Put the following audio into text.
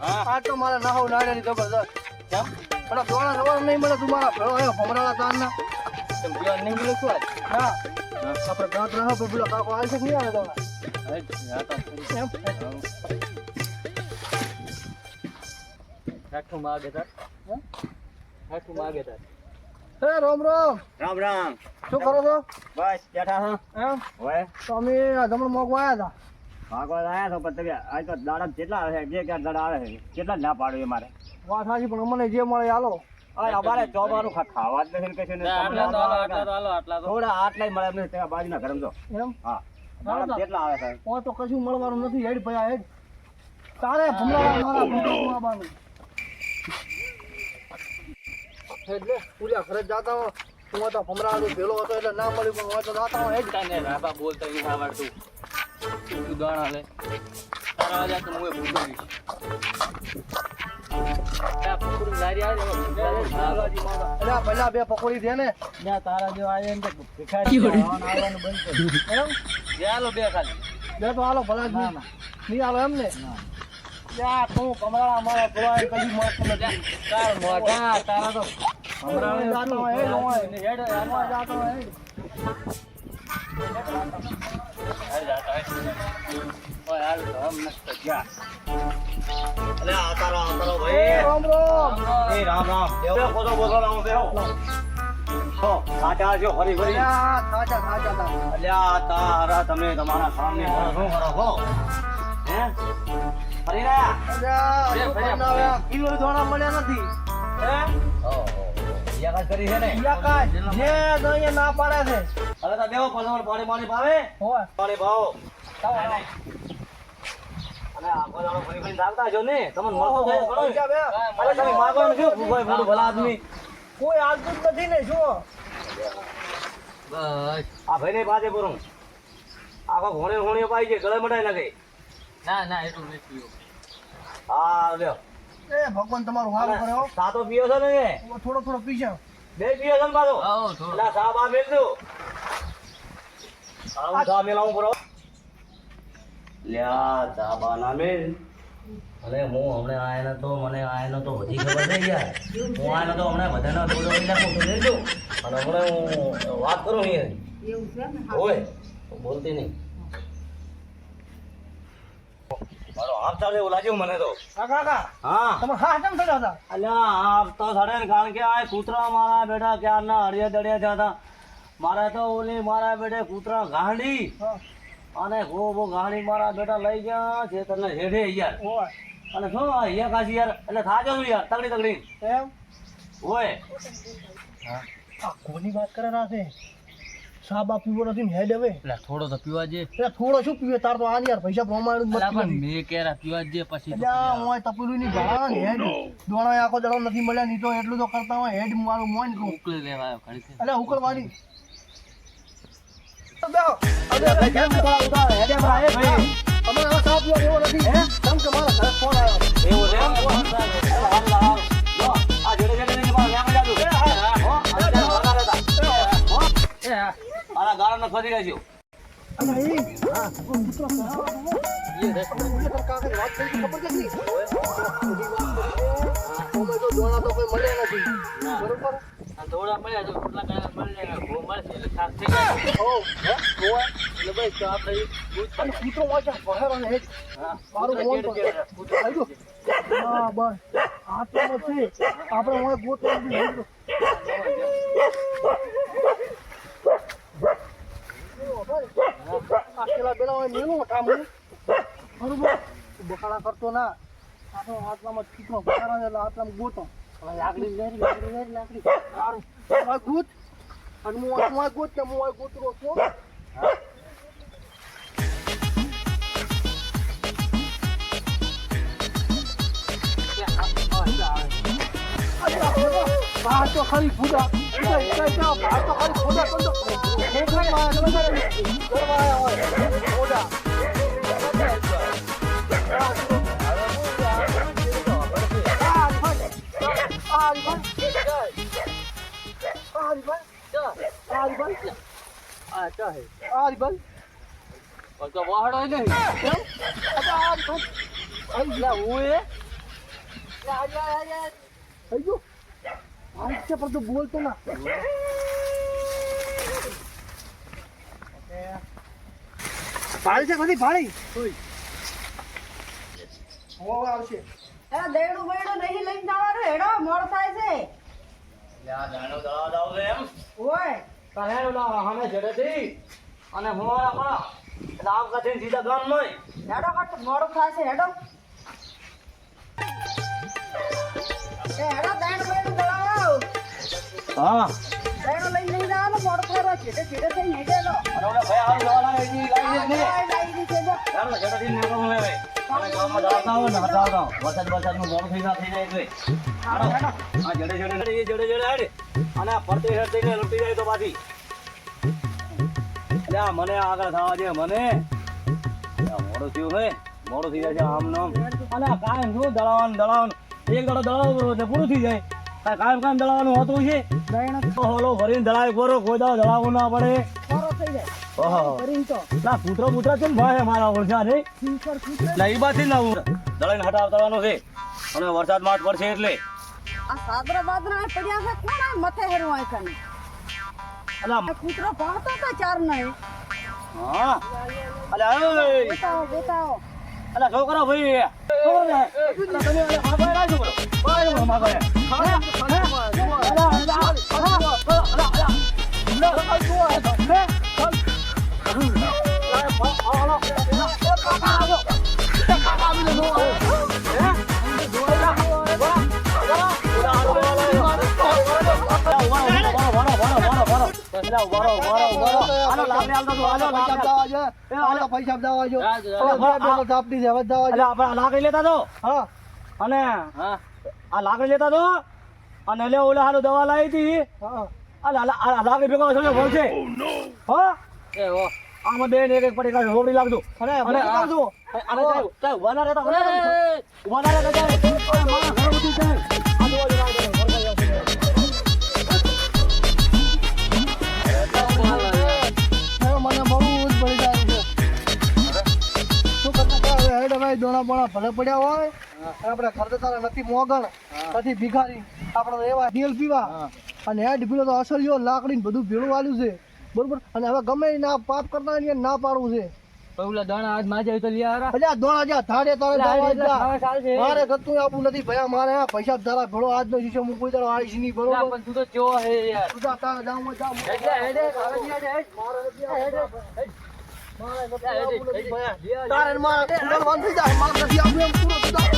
હા. આ તો મારા નાહો નાડેની જબરદસ્ત કેમ પણ દોણા સવાર નહીં મળે તું મારા ભેળો આવ્યો ભમરાળા તારના તેમ પીવા નહીં મળે શું ના આપણે ગાંઠ રહો પણ પેલો કાકો હાલ છે નહીં આવે દોણા હવે હેઠું માગે તાર. હેઠું માગે તાર. હે રામ રામ. રામ રામ. શું કરો છો? બસ બેઠા હા. એમ? હવે? તો અમે જમણ મોગવા આવ્યા ભાગવા આયા છો પણ તમે આજ તો દાડા કેટલા આવે છે? ક્યાં દાડા આવે છે. કેટલા ના પાડ્યું એ મારે? વાત સાચી પણ અમને જે મળે હાલો આ અમારે ચોબાનું ખા- ખાવા જ નથી કશું આટલા આટલા આટલા થોડા આટલાય મળે એમને ત્યાં બાજુના ગરમ જો. એમ? હા. કેટલા આવે છે? ઓ તો કશું મળવાનું નથી હેડ ભયા હેડ. તારે ભમરાળા મારા આવવાનું. હેડ પૂજા ઘરે જાતા હો હું તો ભમરાળું ભેલો હતો એટલે ના મળ્યું પણ હું તો જાતા હો હેડ. તને રાબા બોલતા નહીં આવડતું તું દાણા બે પકોડી ને? જ્યાં તારા જેવા બંધ એમ બે ખાલી બે તો હાલો ભલા જ નહીં હાલો એમ ને યા તું ભમરાળા મારા ભોળા કદી મળતું નથી તમે તમારા સામે શું કરો હો? ફરી રહ્યા? કિલો ધોળા મળ્યા નથી. હે. ઓહો કરી છે ને? જે દઈએ ના પાડે છે. હવે તો દેવો પસંદ પાણી પાણી ભાવે. હોય. પાણી ભાવો. અને આખો દાડો ફરી ફરી ચાલતા છો ને? તમને મળતો? પૈસા. અરે તમે શું ભલા આદમી. કોઈ નથી ને બસ. આ કરું આખો ઘોણે ઘોણે પાઈ છે ગળે મટાઈ નાખે. ના ના એટલું હા લ્યો. એ ભગવાન તમારું સારું કર્યો. હો સાતો પીયો છો ને થોડો થોડો પીશે બે પીયો છો ને પાછો? આવો થોડો. ના સા બા મેલ દો આવું સા મેલાવું કરો લ્યા સા બા ના મેલ અરે હું હમણે આયનો તો મને આયનો તો બધી ખબર નહીં યાર. હું આયનો તો હમણાં બધાના લઈ નાખું તો લેજો અને હમણાં હું વાત કરું યાર ઓય તું બોલતી નહીં. મારો હાથ એવું લાગ્યું મને તો. કાકા હા. તમે હા કેમ થયા હતા? અલ્યા આપ તો સડે ને કારણ કે આ કૂતરા મારા બેટા ક્યારના હળિયા દળિયા થયા હતા. મારે તો ઓલી મારા બેટે કૂતરા ગાંડી અને ખૂબ ગાંડી મારા બેટા લઈ ગયા છે તને હેઠે યાર. અને શું અહીંયા કાશી યાર એટલે થાજો છું યાર તગડી તગડી. એમ? ઓય. કોની વાત કરે છે સાબા પીવો નથી ને હેડ હવે. એટલે થોડો તો પીવા દે. એટલે થોડો શું પીવે? તાર તો આ યાર પૈસા પ્રમાણ જ અલા, મત કેરા પીવા જે પછી તો હું તપેલું ની ભાડા ને હેડ. દોણા આખો દડો નથી મળ્યા નહીં તો એટલું તો કરતા હોય હેડ મારું મોન ઉકળી લેવા. અમારે હવે ચા પીવા જેવો નથી. કેમ કે મારા ઘરે ફોન આવ્યો? એવું તો દોણા તો કોઈ મળ્યા તો કેટલા મળી મળશે બસ તો આપણે અને કૂતરો વાંચા આપણે હું આટલા બેલા હોય મેલું ઠામું બરોબર? બકાળા કરતો ના. આપણો હાથમાં ચીકણો બકાળા એટલે હાથમાં ગોતો. લાકડી લેરી લાકડી લેરી લાકડી. સારું. ગોત. અને હું હું ગોત કે હું ગોતરો છું? બહાર આવ્યા હોય. ફૂટા. આ હરીભાઈ. આ હરીભાઈ. આ હરીભાઈ. આ હરીભાઈ. આ ચા હે આ હરીભાઈ. પણ તો વાહડો નહીં તો હું એ થઈ ગયું છે પણ તું બોલતો ના. ભાડી છે કદી ભાડી હોવા આવશે. એ દેડું બેડું નહીં લઈને જવાનું હેડો મોડ થાય છે. આ દાણો દળાવ દાવ એમ. ઓય. તારે ઓલા સામે જડેથી અને હું આ પણ એટલે આમ કથે સીધા ગામમાં હેડો કટ મોડું થાય છે હેડો. એ હેડો દળાવો હા નહીં ભાઈ ને લાઈ છે હોય ને થઈ ના એટલે હાલો. આ જડે જડે એ. અને આ ફરતે થઈને લૂંટી જાય તો પાછી આ મને આગળ થવા દે મને મોડું થયું હે મોડું થઈ જાય છે આમ નામ અને કાયમ શું દળાવવાનું દળાવાનું એક દડો દળાવવું પૂરું થઈ જાય કાયમ કાયમ દળાવાનું હોતું છે હોલો ભરીને કોઈ ના પડે થઈ જાય ઓહો તો કૂતરો કૂતરા ભાઈ એ છે અને વરસાદ માઠ પડશે એટલે આ સાદરા બાદરા પડ્યા છે કોણ મથે હેરું આય કને અલા કૂતરો ભાળતો તો ચાર નહીં હા અલા બતાવો અલા છોકરા ભાઈ છોકરા તમે અલા આ રાજો બોલો ભાઈ જો લેતા તો હા. અને આ લાકડી લેતા તો અને લે ઓલા હાલો દવા લાવી હતી લાકડી ભેગો થયો છે હા એ આમાં બેન એક એક પડી કાઢ હોબડી લાગજો અરે અને મને આ- અને ચાલ, વાના રહેતા, વાના ના રહેતા. ચાલ. દોણા બોણા ભલે પડ્યા હોય આપણે ખર્ચ તારા નથી મોગણ નથી ભિખારી આપણે એવા તેલ પીવા. અને હેડ પીલો તો અસર જો લાકડી ને બધું ભેળું વાલ્યું છે. બરોબર? અને હવે ગમે ના પાપ કરતા ને ના પાડવું છે. પેલા દાણા આજ માજે તો દોણા તારે જા. મારે ગતું આપું નથી. ભયા મારે પૈસા ધારા ભેળો આજનો શીશો હું કોઈ દાડો આવીશ નહીં લ્યા, બરોબર પણ તું તો જો હે યાર. તું જા તારે જાઉં જા એટલે હેડે ખાવા લ્યા હેડ. મારે નથી આપવું. મારે નથી લ્યા, હેડે, હેડે. તારે મારે બોલવાનું થઈ જાય. મારે નથી આપવું એમ પૂરો તું જા.